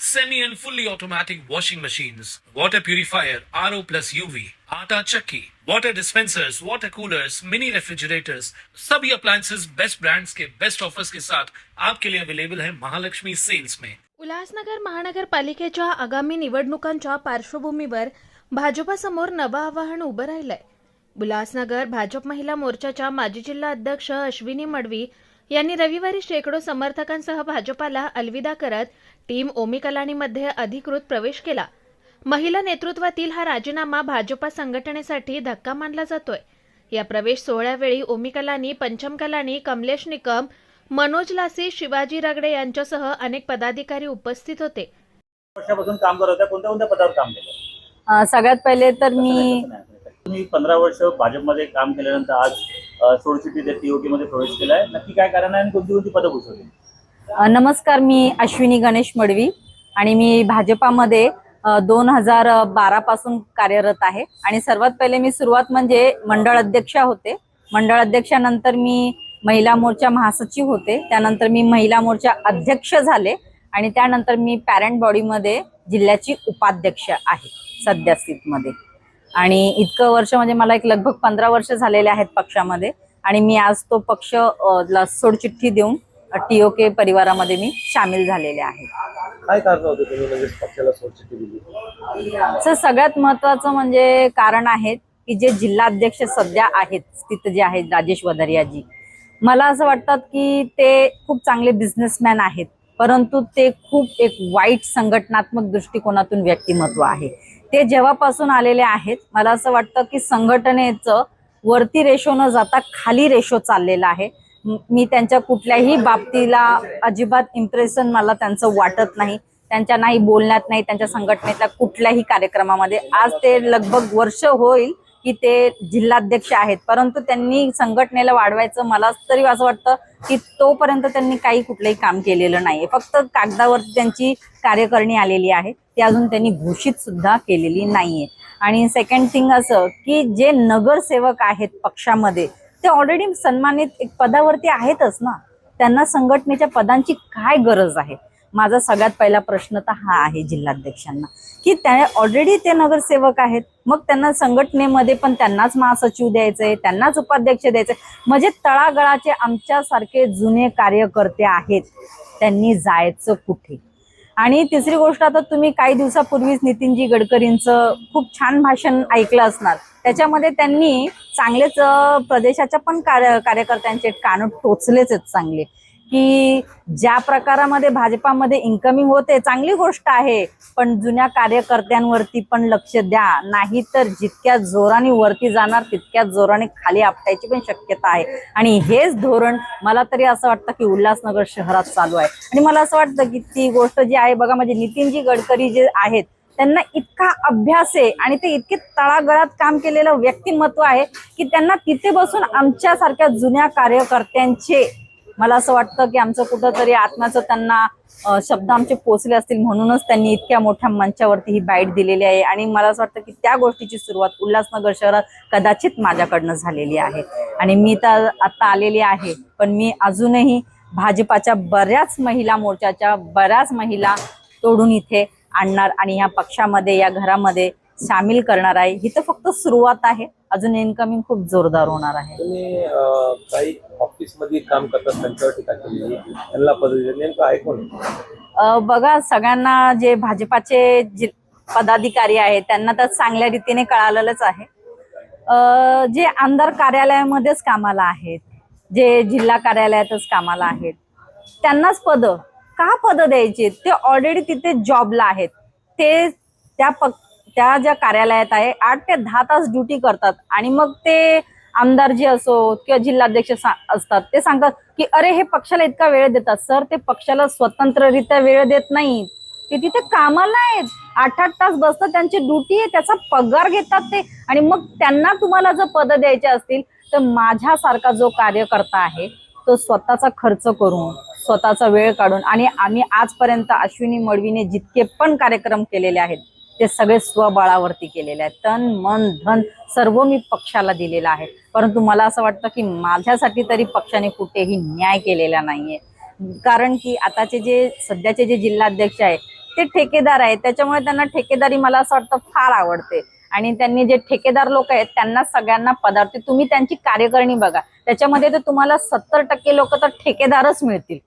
semi and fully automatic washing machines, water purifier, RO plus UV, आटा चक्की, water dispensers, water coolers, mini refrigerators, सभी appliances best brands के best offers के साथ आपके लिए अवेलेबल है महालक्ष्मी सेल्स में उल्हासनगर महानगरपालिकेच्या आगामी निवडणुकांच्या पार्श्वभूमीवर भाजपासमोर नवं आव्हान उभं राहिलंय. उल्हासनगर भाजप महिला मोर्चाच्या माजी जिल्हा अध्यक्ष अश्विनी मडवी यांनी रविवारी शेकडो समर्थकांसह भाजपाला अलविदा करत टीम ओमी कलानीमध्ये अधिकृत प्रवेश केला. महिला नेतृत्वातील हा राजीनामा भाजपा संघटनेसाठी धक्का मानला जातोय. या प्रवेश सोहळ्यावेळी ओमी कलानी पंचम कलानी कमलेश निकम मनोज लासी शिवाजी रगडे यांच्यासह अनेक पदाधिकारी उपस्थित होते. वर्षापासून काम करत होत्या. कोणत्या कोणत्या पदावर काम केलं? सगळ्यात पहिले तर मी. तुम्ही पंधरा वर्ष भाजपमध्ये काम केल्यानंतर आज प्रवेश केलाय. नक्की काय कारण आहे आणि कोणती कोणती पदं भूषवली? नमस्कार मी अश्विनी गणेश मडवी आणि मी भाजपामध्ये दोन हजार बारा पासून कार्यरत आहे. आणि सर्वात पहिले मी सुरुवात म्हणजे मंडळ अध्यक्षा होते. मंडळ अध्यक्षानंतर मी महिला मोर्चा महासचिव होते. त्यानंतर मी महिला मोर्चा अध्यक्ष झाले. आणि त्यानंतर मी पॅरेंट बॉडीमध्ये जिल्ह्याची उपाध्यक्ष आहे सध्या स्थितीमध्ये आणि इतकं वर्ष म्हणजे मला एक लगभग पंधरा वर्ष झालेले आहेत पक्षामध्ये. आणि मी आज तो पक्ष सोडचिठ्ठी देऊन टीओके परिवारामध्ये मी सामील झालेले आहे. काय कारण होते तुम्ही म्हणजे पक्षाला सोडचिठ्ठी दिली? सर सगळ्यात महत्वाचं म्हणजे कारण आहे की जे जिल्हाध्यक्ष सध्या आहेत तिथं जे आहेत राजेश वधारियाजी मला असं वाटतं की ते खूप चांगले बिझनेसमॅन आहेत परंतु ते खूप एक वाईट संघटनात्मक दृष्टिकोनातून व्यक्तिमत्व आहे. ते जेव्हापासून आलेले आहेत मला असं वाटतं की संघटनेचं वरती रेशो न जाता खाली रेशो चाललेला आहे. मी त्यांच्या कुठल्याही बाबतीला अजिबात इम्प्रेशन मला त्यांचं वाटत नाही. त्यांच्या नाही बोलण्यात नाही त्यांच्या संघटनेतल्या कुठल्याही कार्यक्रमामध्ये. आज ते लगभग वर्ष होईल की ते जिल्हाध्यक्ष आहेत. परंतु त्यांनी संघटनेला वाढवायचं मला तरी असं वाटतं की तोपर्यंत त्यांनी काही कुठलंही काम केलेलं नाहीये. फक्त कागदावरती त्यांची कार्यकारणी आलेली आहे. ती अजून त्यांनी घोषित सुद्धा केलेली नाहीये. आणि सेकंड थिंग असं की जे नगरसेवक आहेत पक्षामध्ये ते ऑलरेडी सन्मानित एक पदावरती आहेतच ना. त्यांना संघटनेच्या पदांची काय गरज आहे? माझा सगळ्यात पहिला प्रश्न तर हा आहे जिल्हाध्यक्षांना की त्या ऑलरेडी ते नगरसेवक आहेत मग त्यांना संघटनेमध्ये पण त्यांनाच महासचिव द्यायचंय त्यांनाच उपाध्यक्ष द्यायचंय. म्हणजे तळागळाचे आमच्यासारखे जुने कार्यकर्ते आहेत त्यांनी जायचं कुठे? आणि तिसरी गोष्ट आता तुम्ही काही दिवसापूर्वीच नितीनजी गडकरींचं खूप छान भाषण ऐकलं असणार. त्याच्यामध्ये त्यांनी चांगलेच प्रदेशाच्या पण कार्य कार्यकर्त्यांचे कान टोचलेच आहेत चांगले. की ज्या प्रकारामध्ये भाजपामध्ये इन्कमिंग होते चांगली गोष्ट आहे पण जुन्या कार्यकर्त्यांवरती पण लक्ष द्या. नाही तर जितक्या जोराने वरती जाणार तितक्या जोराने खाली आपटायची पण शक्यता आहे. आणि हेच धोरण मला तरी असं वाटतं की उल्हासनगर शहरात चालू आहे. आणि मला असं वाटतं की ती गोष्ट जी आहे बघा म्हणजे नितीनजी गडकरी जे आहेत त्यांना इतका अभ्यास आहे आणि ते इतके तळागळात काम केलेलं व्यक्तिमत्व आहे की त्यांना तिथे बसून आमच्यासारख्या जुन्या कार्यकर्त्यांचे मला असं वाटतं की आमचं कुठंतरी आत्म्याचं त्यांना शब्द आमचे पोचले असतील म्हणूनच त्यांनी इतक्या मोठ्या मंचावरती ही बाईट दिलेली आहे. आणि मला असं वाटतं की त्या गोष्टीची सुरुवात उल्हासनगर शहरात कदाचित माझ्याकडनं झालेली आहे. आणि मी तर आता आलेली आहे पण मी अजूनही भाजपाच्या बऱ्याच महिला मोर्चाच्या बऱ्याच महिला तोडून इथे आणणार आणि ह्या पक्षामध्ये या घरामध्ये सामील करणार आहे. ही तर फक्त सुरुवात आहे. अजून इन्कमिंग खूप जोरदार होणार आहे. तुम्ही अं, काही ऑफिसमध्ये काम करतात त्यांच्यावर टीका केली. त्यांना पद दिली नेमकं ऐकून अ, बघा सगळ्यांना जे भाजपाचे जे पदाधिकारी आहेत त्यांना तर चांगल्या रीतीने कळालेलंच आहे. जे आमदार कार्यालयामध्येच कामाला आहेत जे जिल्हा कार्यालयातच कामाला आहेत त्यांनाच पद का पद द्यायची? ते ऑलरेडी तिथे जॉबला आहेत. ते त्या पक त्या ज्या कार्यालयात आहे आठ ते दहा तास ड्युटी करतात. आणि मग ते आमदार जे असो किंवा जिल्हाध्यक्ष असतात ते सांगतात की अरे हे पक्षाला इतका वेळ देतात. सर ते पक्षाला स्वतंत्ररित्या वेळ देत नाही ते तिथे कामाला आहेत. आठ आठ तास बसतात. त्यांची ड्युटी आहे. त्याचा पगार घेतात ते. आणि मग त्यांना तुम्हाला जर पद द्यायचे असतील तर माझ्यासारखा जो कार्यकर्ता आहे तो स्वतःचा खर्च करून स्वतःचा वेळ काढून आणि आम्ही आजपर्यंत अश्विनी मडवीने जितके पण कार्यक्रम केलेले आहेत ते सगळे स्वबळावरती केलेले आहेत. तन मन धन सर्व मी पक्षाला दिलेलं आहे. परंतु मला असं वाटतं की माझ्यासाठी तरी पक्षाने कुठेही न्याय केलेला नाहीये. कारण की आताचे जे सध्याचे जे जिल्हाध्यक्ष आहे ते ठेकेदार आहेत. त्याच्यामुळे त्यांना ठेकेदारी मला असं वाटतं फार आवडते. आणि त्यांनी जे ठेकेदार लोक आहेत त्यांना सगळ्यांना पदार्थ तुम्ही त्यांची कार्यकारणी बघा. त्याच्यामध्ये तर तुम्हाला सत्तर टक्के लोक तर ठेकेदारच मिळतील.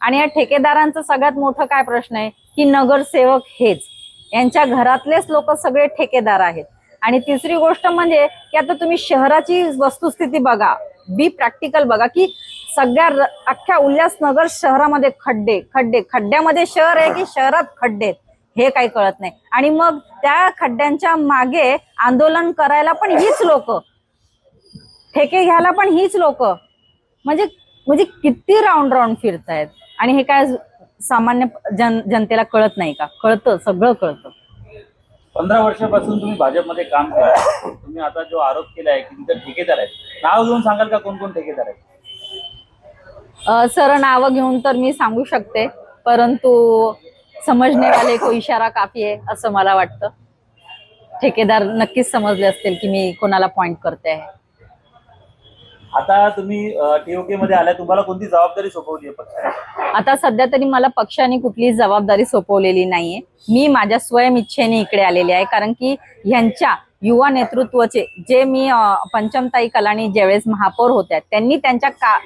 आणि या ठेकेदारांचं सगळ्यात मोठं काय प्रश्न आहे? की नगरसेवक हेच. यांच्या घरातलेच लोक सगळे ठेकेदार आहेत. आणि तिसरी गोष्ट म्हणजे की आता तुम्ही शहराची वस्तुस्थिती बघा बी प्रॅक्टिकल बघा की सगळ्या अख्ख्या उल्हासनगर शहरामध्ये खड्डे खड्डे खड्ड्यामध्ये शहर आहे की शहरात खड्डे आहेत? हे काही कळत नाही. आणि मग त्या खड्ड्यांच्या मागे आंदोलन करायला पण हीच लोक. ठेके घ्यायला पण हीच लोक. म्हणजे म्हणजे किती राऊंड राऊंड फिरतायत. आणि हे काय सामान्य जन जनतेला कळत नाही का? कळतं सगळं कळतं. पंधरा वर्षापासून तुम्ही भाजपमध्ये काम करा तुम्ही आता जो आरोप केलाय की तिथं ठेकेदार आहेत नाव घेऊन सांगाल का कोण कोण ठेकेदार आहेत? अ, सर नावं घेऊन तर मी सांगू शकते परंतु समजणे वाले को इशारा काफी आहे असं मला वाटतं. ठेकेदार नक्कीच समजले असतील की मी कोणाला पॉइंट करते आहे. आता तुम्ही टीओके मध्ये आल्या तुम्हाला कोणती जबाबदारी सोपवली आहे पक्षाने? आता सध्या तरी मला पक्षाने कुठलीच जबाबदारी सोपवलेली नाहीये. मी माझ्या स्वयं इच्छेने इकडे आलेली आहे कारण की ह्यांच्या युवा नेतृत्वाचे जे मी पंचमताई कलाणी ज्यावेळेस महापौर होत्या त्यांनी त्यांच्या का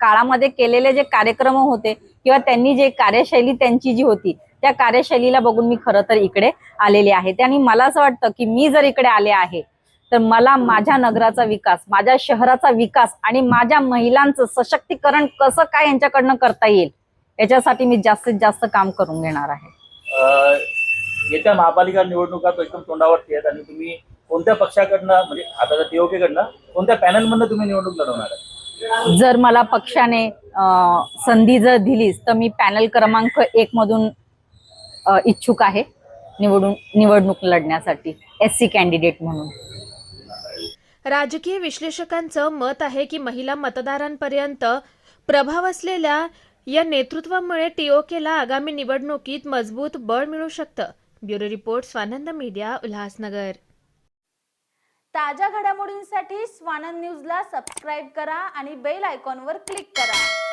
काळामध्ये केलेले जे कार्यक्रम होते किंवा त्यांनी जे कार्यशैली त्यांची जी होती त्या कार्यशैलीला बघून मी खरं तर इकडे आलेले आहे. आणि मला असं वाटतं की मी जर इकडे आले आहे तर मला माझ्या नगराचा विकास माझ्या शहराचा विकास आणि माझ्या महिलांचं सशक्तीकरण कसं काय यांच्याकडनं करता येईल याच्यासाठी मी जास्तीत जास्त काम करून घेणार आहे. येत्या महापालिका निवडणुका तो एकदम तोंडावरती आहेत आणि तुम्ही कोणत्या पक्षाकडनं म्हणजे आता टीओके कडनं कोणत्या पॅनल मधनं तुम्ही निवडणूक लढवणार आहे? जर मला पक्षाने संधी जर दिलीच तर मी पॅनल क्रमांक एक मधून इच्छुक आहे निवडून निवडणूक लढण्यासाठी एस सी कॅन्डिडेट म्हणून. राजकीय विश्लेषकांचं मत आहे की महिला मतदारांपर्यंत प्रभाव असलेल्या या नेतृत्वामुळे टीओकेला आगामी निवडणुकीत मजबूत बळ मिळू शकतं. Bureau report Swanand media Ulhasnagar. ताज्या घडामोडींसाठी स्वानंद न्यूजला सबस्क्राईब करा आणि बेल आयकॉनवर क्लिक करा.